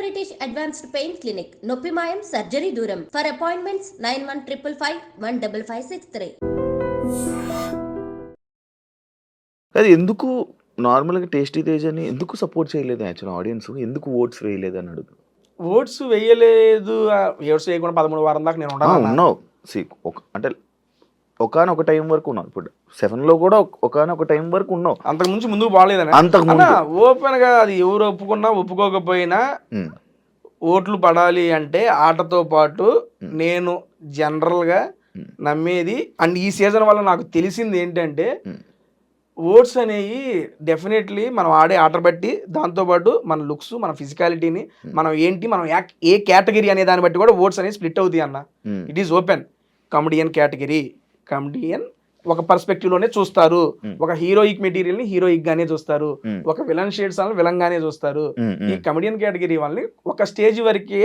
British advanced pain clinic నొప్పి మాయం surgery దూరం for appointments nine one triple five one double five six three అది ఎందుకు నార్మల్గా టేస్టీ తేజ్ అని ఎందుకు సపోర్ట్ చేయలేదు యాక్చువల్ ఆడియన్స్? ఎందుకు ఓట్స్ వేయలేదు అని అడుగు. ఓట్స్ వేయలేదు ఓట్స్ వేయకుండా పదమూడు వారం దాకా నేను ఉన్నావు. సి ఒక అంటే ఒకనొక టైం వరకు ఉన్నావు. ఇప్పుడు సెవెన్లో కూడా ఒకనొక టైం వరకు ఉన్నావు. అంతకు ముందు ముందుకు బాగలేదని? అంతకు ఓపెన్గా అది ఎవరు ఒప్పుకున్నా ఒప్పుకోకపోయినా ఓట్లు పడాలి అంటే ఆటతో పాటు నేను జనరల్గా నమ్మేది అండ్ ఈ సీజన్ వల్ల నాకు తెలిసింది ఏంటంటే ఓట్స్ అనేవి డెఫినెట్లీ మనం ఆడే ఆట బట్టి దాంతోపాటు మన లుక్స్ మన ఫిజికాలిటీని మనం ఏంటి మనం ఏ కేటగిరీ అనే దాన్ని బట్టి కూడా ఓట్స్ అనేవి స్ప్లిట్ అవుతాయి అన్న. It is open. Comedian category. Comedian ఒక పర్స్పెక్టివ్లోనే చూస్తారు. ఒక హీరోయిక్ మెటీరియల్ని హీరోయిక్ గానే చూస్తారు. ఒక విలన్ షేడ్స్ విలన్ గానే చూస్తారు. ఈ కమెడియన్ కేటగిరీ వాళ్ళని ఒక స్టేజ్ వరకే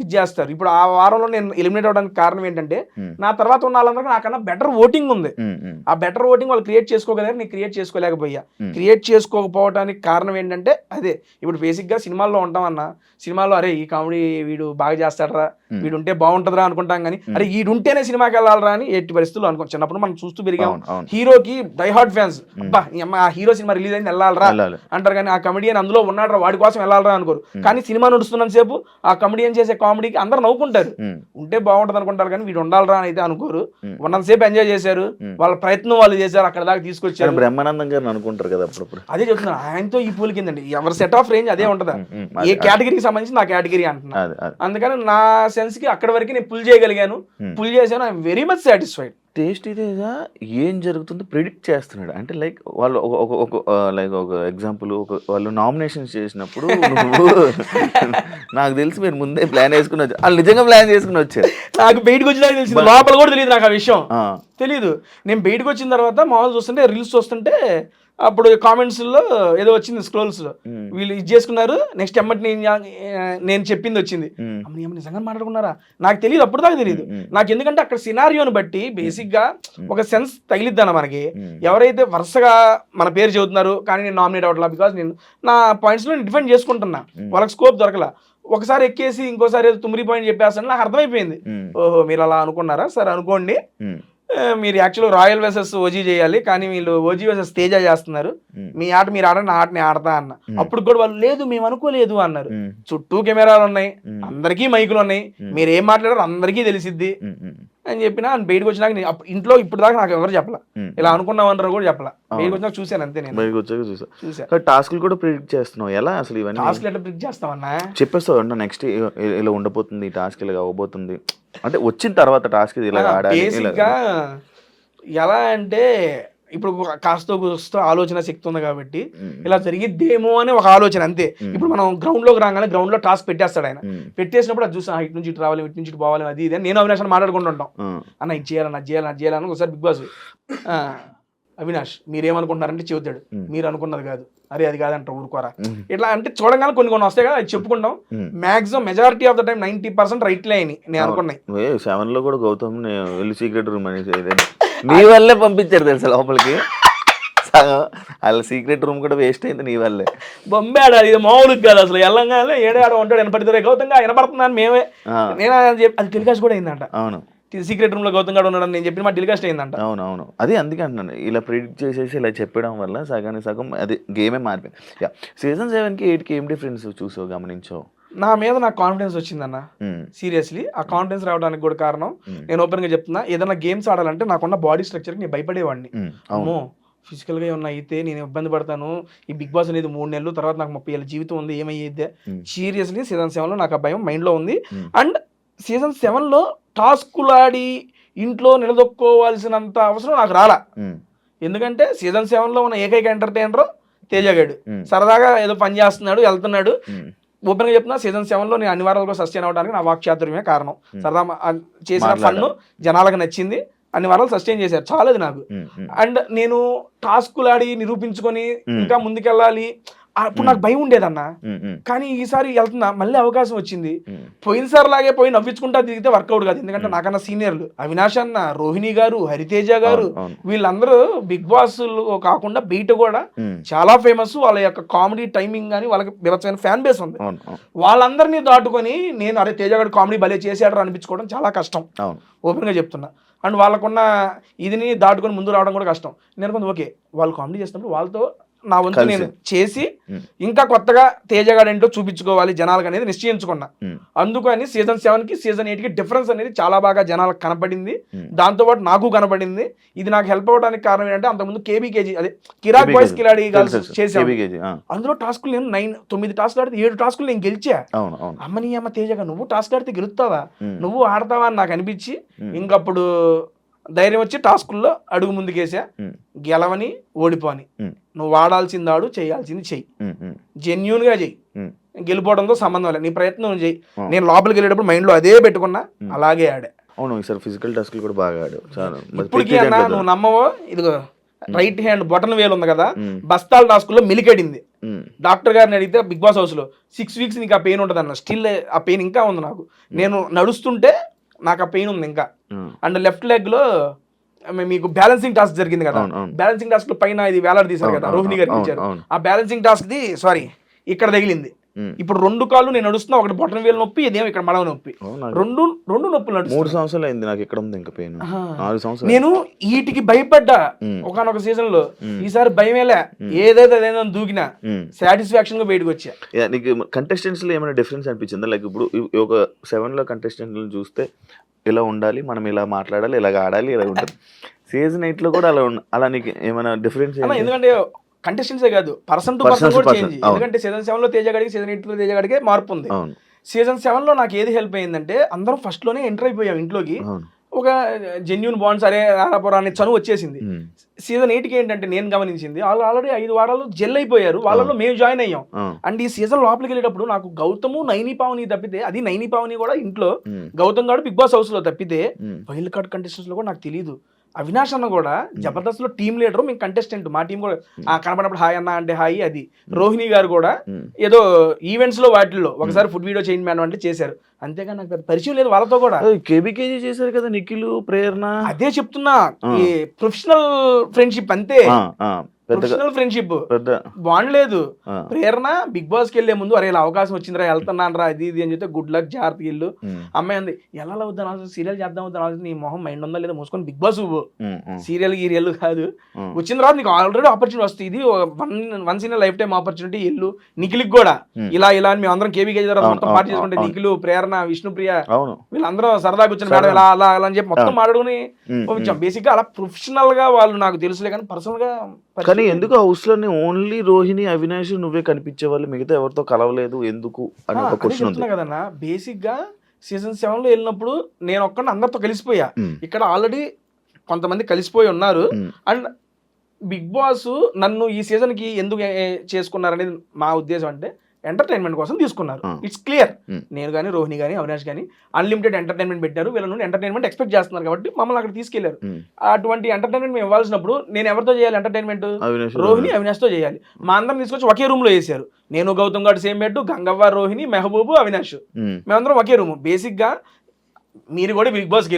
ఇది చేస్తారు. ఇప్పుడు ఆ వారంలో నేను ఎలిమినేట్ అవడానికి కారణం ఏంటంటే నా తర్వాత ఉన్న వాళ్ళందరికీ నాకన్నా బెటర్ ఓటింగ్ ఉంది. ఆ బెటర్ ఓటింగ్ వాళ్ళు క్రియేట్ చేసుకోగలిగారు నేను క్రియేట్ చేసుకోలేకపోయా. క్రియేట్ చేసుకోకపోవడానికి కారణం ఏంటంటే అదే. ఇప్పుడు బేసిక్గా సినిమాల్లో ఉంటాం అన్న సినిమాలో అరే ఈ కామెడీ వీడు బాగా చేస్తాడరా. వీడు ఉంటే బాగుంటుందిరా అనుకుంటాం కానీ అరే వీడు ఉంటేనే సినిమాకి వెళ్ళాలరా అని ఎట్టి పరిస్థితుల్లో అనుకో చిన్నప్పుడు మనం చూస్తూ పెరిగాం. హీరోకి డై హార్ట్ ఫ్యాన్స్ అబ్బా ఆ హీరో సినిమా రిలీజ్ అయింది వెళ్ళాలరా. వెళ్ళాలి. అంటారు కానీ ఆ కమెడియన్ అందులో ఉన్నాడరా వాడి కోసం వెళ్ళాలరా అనుకోరు. కానీ సినిమా నడుస్తున్నంత సేపు ఆ కమెడియన్ చేసే కామెడీకి అందరు నవ్వుకుంటారు. ఉంటే బాగుంటుంది అనుకుంటారు కానీ వీడు ఉండాలరా అని అయితే అనుకోరు. ఉన్నంతసేపు ఎంజాయ్ చేశారు. వాళ్ళ ప్రయత్నం వాళ్ళు చేశారు అక్కడ దాకా తీసుకొచ్చారు. బ్రహ్మానందం గారిని అనుకుంటారు కదా అప్పుడప్పుడు. అదే చెప్తున్నాను ఆయనతో ఈ పూల్ కిందండి. ఎవరి సెట్ ఆఫ్ రేంజ్ అదే ఉంటుందా? ఏ కేటగిరీకి సంబంధించి నా కేటగిరీ అంటున్నా. అది అది. అందుకని నా సెన్స్కి అక్కడ వరకు నేను పుల్ చేయగలిగాను. పుల్ చేశాను I'm very much satisfied taste ఇదేగా ఏం జరుగుతుందో ప్రిడిక్ట్ చేస్తున్నాడు. అంటే లైక్ వాళ్ళు ఒక ఒక ఒక లైక్ ఒక ఎగ్జాంపుల్ ఒక వాళ్ళు నామినేషన్స్ చేసినప్పుడు నువ్వు నాకు తెలిసి మీరు ముందే ప్లాన్ వేసుకుని వచ్చారు. వాళ్ళు నిజంగా ప్లాన్ చేసుకుని వచ్చారు. నాకు బయటకు వచ్చినాక తెలిసింది. లోపల కూడా తెలియదు నాకు ఆ విషయం. ఆ, తెలీదు. నేను బయటకు వచ్చిన తర్వాత మామూలు చూస్తుంటే రీల్స్ చూస్తుంటే అప్పుడు కామెంట్స్లో ఏదో వచ్చింది స్క్రోల్స్లో. ఉమ్, వీళ్ళు ఇది చేసుకున్నారు నెక్స్ట్ ఎమ్మటి నేను చెప్పింది వచ్చింది. ఏమన్నా నిజంగా మాట్లాడుకున్నారా? నాకు తెలియదు అప్పుడు దాకా తెలియదు నాకు ఎందుకంటే అక్కడ సినారియోని బట్టి బేసిక్గా ఒక సెన్స్ తగిలిద్దన్న మనకి. ఎవరైతే వరుసగా మన పేరు చెబుతున్నారు కానీ నేను నామినేట్ అవ్వట్లా బికాస్ నేను నా పాయింట్స్లో డిఫెండ్ చేసుకుంటున్నా. వాళ్ళకి స్కోప్ దొరకలా. ఒకసారి ఎక్కేసి ఇంకోసారి ఏదో తుమ్మిరి పాయింట్ చెప్పేస్తాను నాకు అర్థమైపోయింది. ఓహో మీరు అలా అనుకున్నారా? సరే అనుకోండి. మీరు యాక్చువల్ రాయల్ వెసెస్ ఓజీ చేయాలి కానీ వీళ్ళు ఓజీ వెసెస్ తేజ చేస్తున్నారు. మీ ఆట మీరు ఆడండి నా ఆట నేను ఆడతా అన్న. అప్పుడు కూడా వాళ్ళు లేదు మేము అనుకోలేదు అన్నారు. చుట్టూ కెమెరాలు ఉన్నాయి అందరికీ మైకులు ఉన్నాయి. మీరు ఏం మాట్లాడారో అందరికీ తెలిసిద్ది. అని చెప్పినా బయటకు వచ్చినాక నేను అప్పుడు ఇంట్లో ఇప్పుడు దాకా నాకు ఎవరు చెప్పలా. ఇలా అనుకున్నాం అంటారు కూడా చెప్పలా. బయటకు వచ్చినాక చూశాను అంతే నేను. బయటకు వచ్చాక చూసా చూసా టాస్క్లు కూడా ప్రిడిక్ట్ చేస్తున్నావు. ఎలా అసలు ఇవన్నీ? టాస్క్ ఎట్లా ప్రిక్ చేస్తామన్నా చెప్పేస్తావు అంటే నెక్స్ట్ ఇలా ఉండబోతుంది టాస్క్ ఇలా అవ్వబోతుంది. అంటే వచ్చిన తర్వాత టాస్క్ ఇలా ఆడాలి ఎలా అంటే ఇప్పుడు కాస్త కూస్తో ఆలోచన శక్తి ఉంది కాబట్టి ఇలా జరిగిద్దేమో అని ఒక ఆలోచన అంతే. ఇప్పుడు మనం గ్రౌండ్లోకి రాగానే గ్రౌండ్లో టాస్క్ పెట్టేస్తాడు ఆయన. పెట్టేసినప్పుడు అది చూసా ఇటు నుంచి ఇటు రావాలి ఇటు నుంచి ఇటు పోవాలి అది ఇది నేను అవినాష్ అని మాట్లాడుకుంటుంటాం అన్న ఇది చేయాలన్న అది చేయాలని ఒకసారి బిగ్ బాస్ అవినాష్ మీరేమనుకుంటున్నారంటే చెబుతాడు. మీరు అనుకున్నది కాదు. అరే అది కాదంటారు ఊరుకోరా. ఇట్లా అంటే చూడగానే కొన్ని కొన్ని వస్తాయి కదా అది చెప్పుకుంటాం. Maximum majority of the time ninety percent రైట్లే అయినాయి నేను అనుకున్నాయి సెవెన్లో కూడా గౌతమ్ వెళ్ళి సీక్రెట్ రూమ్ అనేసి నీ వల్లే పంపించారు తెలుసా లోపలికి? సగం. వాళ్ళ సీక్రెట్ రూమ్ కూడా వేస్ట్ అయింది నీ వల్లే. బొంబాడు ఇది మామూలుగా కాదు అసలు. ఎల్లంగానే ఏడాడ ఉంటాడు వినపడితే గౌతంగా వినపడుతున్నాను మేమే నేను అది టెలికాస్ట్ కూడా అయిందంట. అవును. సీక్రెట్ రూమ్లో గౌతమ్ గారు ఉన్నాడని నేను చెప్పిన మా టెలికాస్ట్ అయిందంట. అవును అవును అదే అందుకే అంటున్నాను. ఇలా ప్రిడిక్ట్ చేసేసి ఇలా చెప్పడం వల్ల సగానికి సగం అది గేమే మారిపోయింది. యా సీజన్ సెవెన్కి ఎయిట్కి ఏం డిఫరెన్స్ చూసావు గమనించావు? నా మీద నాకు కాన్ఫిడెన్స్ వచ్చిందన్న. సీరియస్లీ ఆ కాన్ఫిడెన్స్ రావడానికి కూడా కారణం నేను ఓపెన్గా చెప్తున్నా ఏదైనా గేమ్స్ ఆడాలంటే నాకున్న బాడీ స్ట్రక్చర్ నేను భయపడేవాడిని. అమ్మో ఫిజికల్గా ఏమన్నా అయితే నేను ఇబ్బంది పడతాను ఈ బిగ్ బాస్ అనేది మూడు నెలలు తర్వాత నాకు ముప్పై ఏళ్ళ జీవితం ఉంది ఏమయ్యేది? సీరియస్లీ సీజన్ సెవెన్లో నాకు ఆ భయం మైండ్లో ఉంది. అండ్ సీజన్ సెవెన్లో టాస్కులాడి ఇంట్లో నిలదొక్కోవాల్సినంత అవసరం నాకు రాలా. ఎందుకంటే సీజన్ సెవెన్లో ఉన్న ఏకైక ఎంటర్టైనర్ తేజగాడు సరదాగా ఏదో పని చేస్తున్నాడు వెళ్తున్నాడు. ఓపెన్గా చెప్తున్నా సీజన్ సెవెన్లో నేను అన్ని వారాలుగా సస్టైన్ అవడానికి నా వాక్చాతుర్యమే కారణం. సరదా చేసిన ఫన్. జనాలకు నచ్చింది అన్ని వారాలు సస్టైన్ చేశారు చాలది నాకు అండ్ నేను టాస్కులాడి నిరూపించుకొని. ఇంకా ముందుకెళ్ళాలి అప్పుడు నాకు భయం ఉండేదన్న. కానీ ఈసారి వెళ్తున్నా మళ్ళీ అవకాశం వచ్చింది. పోయినసారి లాగే పోయి నవ్వించుకుంటా దిగితే వర్కౌట్ కాదు. ఎందుకంటే నాకన్నా సీనియర్లు. అవినాష్ అన్న రోహిణి గారు హరితేజ గారు. వీళ్ళందరూ బిగ్ బాస్ కాకుండా బయట కూడా చాలా ఫేమస్. వాళ్ళ యొక్క కామెడీ టైమింగ్ కానీ వాళ్ళకి విరచమైన ఫ్యాన్ బేస్ ఉంది. వాళ్ళందరినీ దాటుకొని నేను అరే తేజ గారు కామెడీ భలే చేశాడు అనిపించుకోవడం చాలా కష్టం. అవును. ఓపెన్గా చెప్తున్నా. అండ్ వాళ్ళకున్న ఇదిని దాటుకొని ముందు రావడం కూడా కష్టం. నేను కొంత ఓకే వాళ్ళు కామెడీ చేసినప్పుడు వాళ్ళతో నా వంతు. నేను చేసి. ఇంకా కొత్తగా తేజగాడు ఏంటో చూపించుకోవాలి జనాలకు అనేది నిశ్చయించుకున్నా అందుకని సీజన్ సెవెన్కి సీజన్ ఎయిట్కి డిఫరెన్స్ అనేది చాలా బాగా జనాలకు కనపడింది. దాంతోపాటు నాకు కనపడింది. ఇది నాకు హెల్ప్ అవ్వడానికి కారణం ఏంటంటే అంతకుముందు కేబీకేజీ అదే కిరాక్ బాయ్స్. కిలాడి అందులో టాస్కులు నేను నైన్ తొమ్మిది టాస్కులు ఆడితే ఏడు టాస్కులు నేను గెలిచా. అమ్మని అమ్మ తేజగా నువ్వు టాస్క్ ఆడితే గెలుస్తావా? నువ్వు ఆడతావా అని నాకు అనిపించి. ఇంకప్పుడు ధైర్యం వచ్చి టాస్కుల్లో అడుగు ముందుకేసా. గెలవని ఓడిపోని. నువ్వు ఆడాల్సింది ఆడు చేయాల్సింది చెయ్యి. జెన్యున్గా చెయ్యి. గెలిపోవడంతో సంబంధం లేదు. నీ ప్రయత్నం చెయ్యి. నేను లోపలికి వెళ్ళేటప్పుడు మైండ్లో అదే పెట్టుకున్నా అలాగే ఆడా. అవును ఈసారి ఫిజికల్ టాస్క్లు కూడా బాగా మరి ఇప్పటికీ అన్న నువ్వు నమ్మవో ఇదిగో రైట్ హ్యాండ్ బొటన్ వేలు ఉంది కదా బస్తాల టాస్కుల్లో మిలికెడింది. ఉమ్, డాక్టర్ గారిని అడిగితే బిగ్ బాస్ హౌస్లో సిక్స్ వీక్స్ నీకు ఆ పెయిన్ ఉంటుంది అన్న స్టిల్ ఆ పెయిన్ ఇంకా ఉంది నాకు. నేను నడుస్తుంటే నాకు ఆ పెయిన్ ఉంది ఇంకా అండ్ లెఫ్ట్ లెగ్లో మీకు బ్యాలెన్సింగ్ టాస్క్ జరిగింది కదా. బ్యాలెన్సింగ్ టాస్క్ పైన ఇది వేలాడి తీశారు అవును, కదా రోహిణి గారికి ఇచ్చారు. ఆ బ్యాలెన్సింగ్ టాస్క్ ది సారీ ఇక్కడ తగిలింది. ఇప్పుడు రెండు కాళ్ళు నేను నడుస్తున్నా ఒకటి బొటన్ వేలు నొప్పి ఇదేమో ఇక్కడ మడవ నొప్పి. రెండు రెండు నొప్పులు మూడు నడుస్తున్నాయి సంవత్సరాలు అయింది నాకు ఇక్కడ ఉంది ఇంకా పెయిన్. నాలుగు సంవత్సరాలు. నేను వీటికి భయపడ్డా. ఒకనొక సీజన్లో. ఈసారి భయమేలే. ఏదైతే అదేదో దూకినా. సాటిస్ఫాక్షన్గా బయటకు వచ్చా. నీకు కంటెస్టెంట్స్లో ఏమైనా డిఫరెన్స్ అనిపించిందా? లైక్ ఇప్పుడు ఒక సెవెన్లో కంటెస్టెంట్ చూస్తే ఇలా ఉండాలి మనం ఇలా మాట్లాడాలి ఇలాగ ఆడాలి ఇలా ఉంటుంది సీజన్ ఎయిట్లో కూడా అలా అలా నీకు ఏమైనా డిఫరెన్స్ ఎందుకంటే కంటెస్టెంట్సే కాదు పర్సన్ టు పర్సన్ కూడా చేంజ్. ఎందుకంటే సీజన్ సెవెన్లో తేజ గడికి సీజన్ ఎయిట్లో తేజ గడికి మార్పు ఉంది. సీజన్ సెవెన్లో నాకు ఏది హెల్ప్ అయిందంటే అందరం ఫస్ట్లోనే ఎంటర్ అయిపోయాం ఇంట్లోకి. ఒక జెన్యున్ బాండ్స్ అరే రారాపురా అనే చనువు వచ్చేసింది. సీజన్ ఎయిట్కి ఏంటంటే నేను గమనించింది వాళ్ళు ఆల్రెడీ ఐదు వారాలు జెల్ అయిపోయారు. వాళ్ళలో మేము జాయిన్ అయ్యాం. అండ్ ఈ సీజన్ లోపలికి వెళ్ళేటప్పుడు నాకు గౌతము నైని పావని తప్పితే అది నైని పావని కూడా ఇంట్లో గౌతమ్ గారు బిగ్ బాస్ హౌస్లో తప్పితే వైల్డ్ కార్డ్ కంటెస్టెంట్స్లో కూడా నాకు తెలియదు అవినాష్ అన్న కూడా జబర్దస్త్లో టీమ్ లీడర్ మేము కంటెస్టెంట్ మా టీం కూడా ఆ కనపడినప్పుడు హాయ్ అన్న అంటే హాయ్ అది. రోహిణి గారు కూడా. ఏదో ఈవెంట్స్లో వాటిల్లో ఒకసారి ఫుడ్ వీడియో చేయండి మేడం అంటే చేశారు. అంతేగా నాకు పెద్ద పరిచయం లేదు వాళ్ళతో కూడా. కేబీకేజీ చేశారు కదా నిఖిల్ ప్రేరణ. అదే చెప్తున్నా. ఈ ప్రొఫెషనల్ ఫ్రెండ్షిప్ అంతే. ప్రొఫెషనల్ ఫ్రెండ్షిప్ బాండ్ లేదు ప్రేరణ బిగ్ బాస్కి వెళ్ళే ముందు అరే ఇలా అవకాశం వచ్చిందిరా వెళ్తున్నాను రా అది ఇది అని చెప్తే గుడ్ లక్ జాగ్రత్త ఇల్లు అమ్మాయి అంది ఎలా అవుతాను ఆలోచన సీరియల్ చేద్దాం అవుతాను ఆలోచన నీ మొహం మైండ్ ఉందా లేదా మూసుకొని బిగ్ బాస్ సీరియల్ గీరియల్ కాదు. వచ్చిన తర్వాత నీకు ఆల్రెడీ ఆపర్చునిటీ వస్తుంది. ఇది one once in life time opportunity ఇల్లు నిఖిల్కి కూడా. ఇలా ఇలా అని మేము అందరం కేవీకే తర్వాత పార్టీ చేసుకుంటే. నిఖిల్ ప్రేరణ విష్ణుప్రియ అవును. వీళ్ళందరూ సరదాగా కూర్చొని మేడం ఇలా అలా అలా అని చెప్పి మొత్తం. మాట్లాడుకుని పంపించాం. బేసిక్గా అలా ప్రొఫెషనల్గా వాళ్ళు నాకు తెలుసులే కానీ పర్సనల్గా కానీ. ఎందుకు హౌస్లోనే ఓన్లీ రోహిణి అవినాష్ నువ్వే కనిపించే వాళ్ళు మిగతా ఎవరితో కలవలేదు ఎందుకు? అని ఒక క్వశ్చన్ ఉంది. కదన్నా బేసిక్గా సీజన్ సెవెన్లో వెళ్ళినప్పుడు నేను ఒక్కడిని అందరితో కలిసిపోయా. ఇక్కడ ఆల్రెడీ కొంతమంది కలిసిపోయి ఉన్నారు. అండ్ బిగ్ బాస్ నన్ను ఈ సీజన్కి ఎందుకు చేసుకున్నారనేది మా ఉద్దేశం అంటే ఎంటర్టైన్మెంట్ కోసం తీసుకున్నారు. It's clear. నేను కానీ రోహిణి కానీ అవినాష్ కానీ అన్లిమిటెడ్ ఎంటర్టైన్మెంట్ పెట్టారు. వీళ్ళ నుండి ఎంటర్టైన్మెంట్ ఎక్స్పెక్ట్ చేస్తున్నారు కాబట్టి మమ్మల్ని అక్కడ తీసుకెళ్ళారు. అటువంటి ఎంటర్టైన్మెంట్ మేము ఇవ్వాల్సినప్పుడు నేను ఎవరితో చేయాలి ఎంటర్టైన్మెంట్ రోహిణి అవినాష్తో చేయాలి. మా అందరం తీసుకొచ్చి ఒకే రూమ్లో వేసారు. నేను గౌతమ్ గారు సేమ్ బెడ్ గంగవ్వ రోహిణి మెహబూబు అవినాష్. మేమందరం ఒకే రూమ్ బేసిక్గా మీరు కూడా బిగ్ బాస్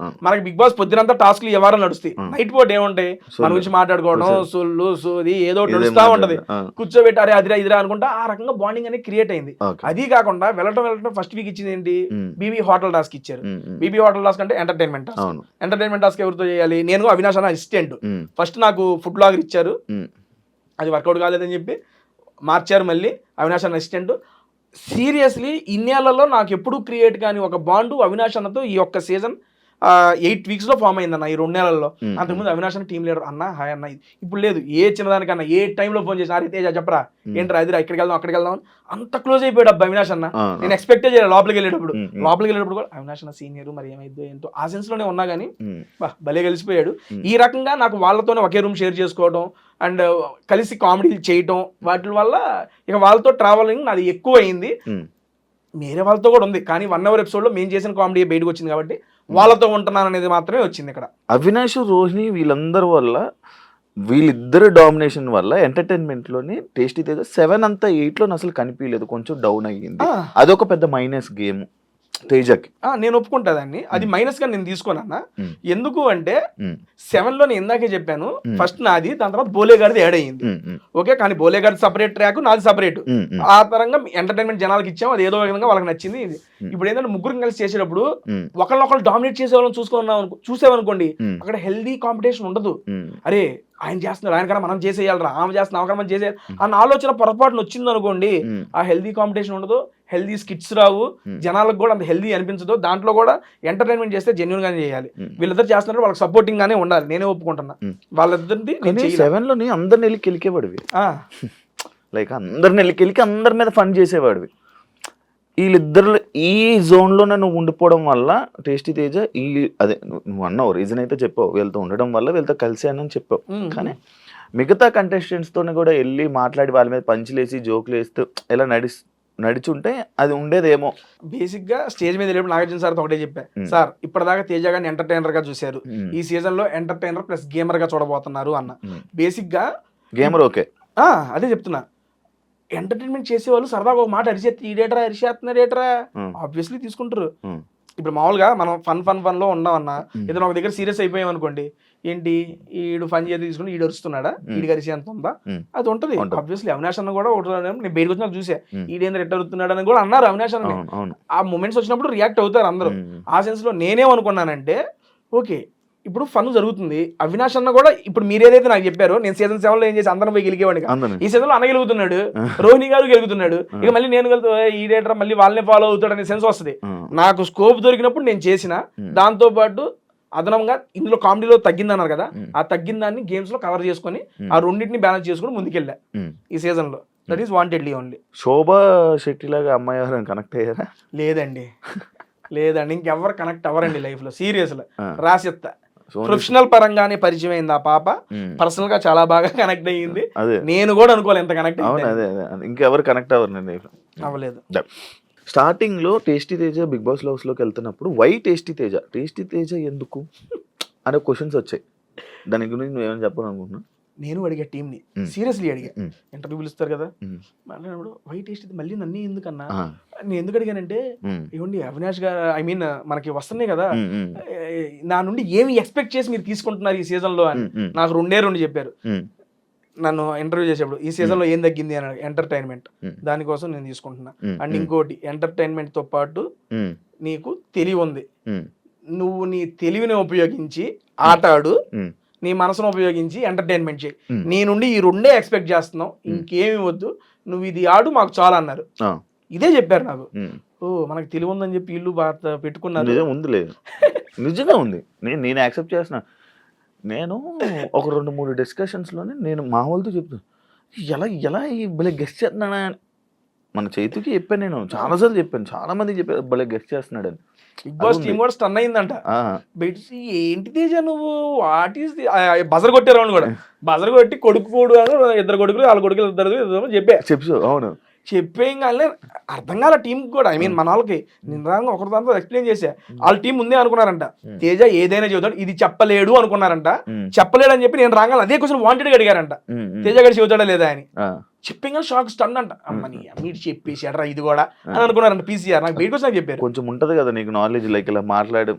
ఆ. మనకి బిగ్ బాస్ పొద్దునంతా టాస్క్లు ఏ వారం నడుస్తాయి. నైట్ పూట ఏముంటాయి? మన. గురించి మాట్లాడుకోవడం సొల్లు. సోది ఏదో నడుస్తా ఉంటది. కూర్చోబెట్టి అరే అదిరా ఇదిరా అనుకుంటా ఆ రకంగా బాండింగ్ అనేది క్రియేట్ అయింది. అది కాకుండా వెళ్ళటం వెళ్ళటం ఫస్ట్ వీక్ ఇచ్చింది ఏంటి? బీబీ హోటల్ టాస్క్ ఇచ్చారు. బీబీ హోటల్ టాస్క్ అంటే ఎంటర్టైన్మెంట్ టాస్క్ ఎంటర్టైన్మెంట్ టాస్క్ ఎవరితో చేయాలి? నేను అవినాష్ అన్న అసిస్టెంట్ ఫస్ట్ నాకు ఫుడ్ బ్లాగర్ ఇచ్చారు. అది వర్కౌట్ కాలేదని చెప్పి మార్చారు మళ్ళీ. అవినాష్ అన్న అసిస్టెంట్ సీరియస్లీ ఇన్నేళ్ళలో నాకు ఎప్పుడు క్రియేట్ కానీ ఒక బాండు అవినాష్ అన్నతో ఈ ఒక్క సీజన్ ఎయిట్ వీక్స్లో ఫామ్ అయిందన్న ఈ రెండు నెలల్లో. అంతకుముందు అవినాష్ అన్న టీం లీడర్ అన్న హాయ్ అన్న ఇప్పుడు లేదు ఏ చిన్నదానికన్నా ఏ టైంలో ఫోన్ చేసి అరే తేజ చెప్పరా. ఏంట్రా అదిరా ఇక్కడికి వెళ్దాం అక్కడికి వెళ్దాం అని అంత క్లోజ్ అయిపోయాడు అబ్బా అవినాష్ అన్న నేను ఎక్స్పెక్టే చేయాలి లోపలికి వెళ్ళేటప్పుడు. లోపలికి వెళ్ళేటప్పుడు కూడా అవినాష్ అన్న సీనియర్ మరి ఏమైందో ఏంటో ఆ సెన్స్లోనే ఉన్నా కానీ భలే కలిసిపోయాడు. ఈ రకంగా నాకు వాళ్ళతోనే ఒకే రూమ్ షేర్ చేసుకోవడం అండ్ కలిసి కామెడీలు చేయటం వాటి వల్ల ఇక వాళ్ళతో ట్రావెలింగ్ నాది ఎక్కువ అయింది. వేరే వాళ్ళతో కూడా ఉంది. కానీ వన్ అవర్ ఎపిసోడ్లో మేము చేసిన కామెడీ బయటకు వచ్చింది కాబట్టి వాళ్ళతో ఉంటున్నాను అనేది మాత్రమే వచ్చింది ఇక్కడ. అవినాష్ రోహిణి వీళ్ళందరి వల్ల వీళ్ళిద్దరు డామినేషన్ వల్ల ఎంటర్టైన్మెంట్లోని టేస్టీ తేజ సెవెన్ అంతా ఎయిట్లో అసలు కనిపించలేదు కొంచెం డౌన్ అయ్యింది. అదొక పెద్ద మైనస్ గేమ్ తేజకి. నేను ఒప్పుకుంటా దాన్ని. అది మైనస్గా నేను తీసుకోనన్నా. ఎందుకు అంటే సెవెన్లో నేను ఇందాకే చెప్పాను. ఫస్ట్ నాది దాని తర్వాత బోలే గారిది యాడ్ అయ్యింది. ఓకే కానీ బోలే గారిది సపరేట్ ట్రాక్ నాది సపరేట్ ఆ పరంగా ఎంటర్టైన్మెంట్ జనాలకి ఇచ్చాం అది ఏదో విధంగా వాళ్ళకి నచ్చింది ఇది. ఇప్పుడు ఏంటంటే ముగ్గురు కలిసి చేసేటప్పుడు ఒకళ్ళొకళ్ళు డామినేట్ చేసే వాళ్ళని చూసుకున్నాం చూసామనుకోండి అక్కడ హెల్దీ కాంపిటీషన్ ఉండదు. అరే ఆయన చేస్తున్నారు ఆయన కన్నా మనం చేసేయాలరా ఆమె చేస్తున్నా ఆమె మనం చేసేయాలి అన్న ఆలోచన పొరపాటున వచ్చింది అనుకోండి ఆ హెల్దీ కాంపిటీషన్ ఉండదు. హెల్దీ స్కిట్స్ రావు. జనాలకు కూడా అంత హెల్దీ అనిపించదు దాంట్లో కూడా ఎంటర్టైన్మెంట్ చేస్తే జెన్యున్ గానే చేయాలి. వీళ్ళిద్దరు చేస్తున్నారు వాళ్ళకి సపోర్టింగ్ గానే ఉండాలి నేనే ఒప్పుకుంటున్నా. వాళ్ళిద్దరిది. సెవెన్లోని అందరిని వెళ్ళి కెలికేవాడివి లైక్ అందరిని వెళ్ళి కెలికి అందరి మీద ఫన్ చేసేవాడివి వీళ్ళిద్దరు ఈ జోన్లోనే నువ్వు ఉండిపోవడం వల్ల టేస్టీ తేజ ఈ అదే నువ్వు- అన్నావు రీజన్ అయితే చెప్పావు వీళ్ళతో ఉండడం వల్ల వీళ్ళతో కలిసానని చెప్పావు. కానీ మిగతా కంటెస్టెంట్స్ తోనే కూడా వెళ్ళి మాట్లాడి వాళ్ళ మీద పంచులేసి జోకులు వేస్తూ ఇలా నడి నడిచుంటే అది ఉండేదేమో బేసిక్గా స్టేజ్ మీద వెళ్ళినప్పుడు నాగార్జున సార్ ఒకటే చెప్పా. సార్ ఇప్పటిదాకా తేజ గారిని ఎంటర్టైనర్గా చూశారు. ఈ సీజన్లో ఎంటర్టైనర్ ప్లస్ గేమర్గా చూడబోతున్నారు అన్న. బేసిక్గా గేమర్ ఓకే అదే చెప్తున్నా ఎంటర్టైన్మెంట్ చేసేవాళ్ళు సరదాగా ఒక మాట అరిచేస్తే ఈడేటరా అరిచేస్తున్నారు ఏటరా Hmm. ఆబ్వియస్లీ తీసుకుంటారు. ఇప్పుడు మామూలుగా మనం ఫన్ ఫన్ ఫన్లో ఉన్నామన్నా. ఏదైనా ఒక దగ్గర సీరియస్ అయిపోయాం అనుకోండి ఏంటి? ఈడు ఫన్ చేసి తీసుకుని ఈడు అరుస్తున్నాడా. ఈడు అరిసి ఎంత ఉందా. అది ఉంటది. ఆబ్వియస్లీ అవినాష్ అన్న కూడా ఒకటి నేను బయటకు వచ్చినా చూసా. ఈడేంద్ర ఎట్ట అరుస్తున్నాడు అని కూడా అన్నారు అవినాష్ అన్న ఆ మూమెంట్స్ వచ్చినప్పుడు రియాక్ట్ అవుతారు అందరూ. ఆ సెన్స్లో నేనేమనుకున్నానంటే ఓకే ఇప్పుడు ఫన్ జరుగుతుంది. అవినాష్ అన్న కూడా ఇప్పుడు మీరేదైతే నాకు చెప్పారో నేను సీజన్ సెవెన్లో ఏం చేసి అందరం పోయి. అందరిని. ఈ సీజన్లో అన్న గెలుగుతున్నాడు. రోహిణి గారు గెలుగుతున్నాడు. ఇక మళ్ళీ నేను ఈ డేటర్ మళ్ళీ వాళ్ళనే ఫాలో అవుతాడు అనే సెన్స్ వస్తుంది నాకు స్కోప్ దొరికినప్పుడు నేను చేసిన. దాంతో పాటు అదనంగా ఇందులో కామెడీలో తగ్గింది అన్నారు కదా. ఆ తగ్గిన దాన్ని గేమ్స్లో కవర్ చేసుకొని. ఆ రెండింటిని బ్యాలెన్స్ చేసుకుని ముందుకెళ్ళా. ఈ సీజన్లో. That is wantedly only Shobha Shetty లాగా అమ్మాయి ఎవరైనా కనెక్ట్ అయ్యారా? లేదండి. లేదండి ఇంకెవరు కనెక్ట్ అవ్వరండి లైఫ్లో. సీరియస్లో. సోనీ- ప్రొఫెషనల్ పరంగానే పరిచయం అయింది ఆ పాప. పర్సనల్గా చాలా బాగా కనెక్ట్ అయ్యింది. నేను కూడా అనుకోవాలి ఎంత కనెక్ట్ అయింది. ఇంకెవరు కనెక్ట్ అవ్వరు అవ్వలేదు. స్టార్టింగ్లో టేస్టీ తేజ బిగ్ బాస్ హౌస్లోకి వెళ్తున్నప్పుడు why tasty Teja? Tasty Teja ఎందుకు? అనే క్వశ్చన్స్ వచ్చాయి. దాని గురించి నువ్వు ఏమైనా చెప్పాలనుకుంటున్నా? నేను అడిగా టీం ని Hmm. సీరియస్లీ అడిగా. ఇంటర్వ్యూ పిలుస్తారు కదా? మాట్లాడినప్పుడు వైట్ టేస్ట్ మళ్ళీ నన్ను ఎందుకన్నా? నేను ఎందుకు అడిగానంటే ఏమండి అవినాష్ గారు ఐ మీన్ మనకి వస్తున్నాయి కదా నా నుండి ఏమి ఎక్స్పెక్ట్ చేసి మీరు తీసుకుంటున్నారు ఈ సీజన్లో అని నాకు రెండే రెండు చెప్పారు. నన్ను ఇంటర్వ్యూ చేసేప్పుడు ఈ సీజన్లో ఏం తగ్గింది అని ఎంటర్టైన్మెంట్ Hmm. దానికోసం నేను తీసుకుంటున్నా. ఉమ్, అండ్ ఇంకోటి ఎంటర్టైన్మెంట్తో పాటు నీకు తెలివి ఉంది. నువ్వు నీ తెలివిని ఉపయోగించి ఆట ఆడు నీ మనసును ఉపయోగించి ఎంటర్టైన్మెంట్ చేయి. Hmm. నీ నుండి ఈ రెండే ఎక్స్పెక్ట్ చేస్తున్నావు. ఇంకేమి వద్దు. నువ్వు ఇది ఆడు మాకు చాలా అన్నారు. ఇదే చెప్పారు నాకు. ఓ మనకు తెలివి ఉందని చెప్పి ఇల్లు పెట్టుకున్నారు. నిజం ఉంది లేదు. నిజంగా ఉంది. నేను నేను యాక్సెప్ట్ చేసిన నేను ఒక రెండు మూడు డిస్కషన్స్లోనే నేను మా వాళ్ళతో చెప్తాను ఎలా ఎలా ఈ భలే గెస్ట్ చేస్తున్నాడా అని. మన చేతికి చెప్పాను నేను చాలాసార్లు చెప్పాను చాలా మందికి చెప్పాను భలే గెస్ట్ చేస్తున్నాడు అని బిగ్ బాస్ అది టీం ఉంది. కూడా స్టన్ అయిందంట. బయట ఏంటి తేజ నువ్వు? వాట్ ఈస్ బజర్ కొట్టారు అవును కూడా. బజర్ కొట్టి కొడుకు కోడు అని ఇద్దరు కొడుకులు వాళ్ళ కొడుకులు ఇద్దరు ఇద్దరు చెప్పా. చెప్పు అవును. చెప్పేం కానీ అర్థం కాల టీం కూడా. ఐ మీన్ మన వాళ్ళకి నేను ఒకరి దాంతో ఎక్స్ప్లెయిన్ చేసా. వాళ్ళ టీం ముందే అనుకున్నారంట. తేజ ఏదైనా చెబుతాడు ఇది చెప్పలేడు అనుకున్నారంట. చెప్పలేడు అని చెప్పి నేను రాగానే అదే క్వశ్చన్ వాంటెడ్ అడిగారంట. తేజ గారు చెబుతాడా లేదా అని. ఆ, చెప్పిన షాక్ స్టన్ అంట. అమ్మని మీరు చెప్పేసి అడ్రా ఇది కూడా అని అనుకున్నారంట పీసీఆర్ నాకు బయటకు వచ్చి నాకు చెప్పారు. కొంచెం ఉంటది కదా నీకు నాలెడ్జ్ లైక్ ఇలా మాట్లాడు.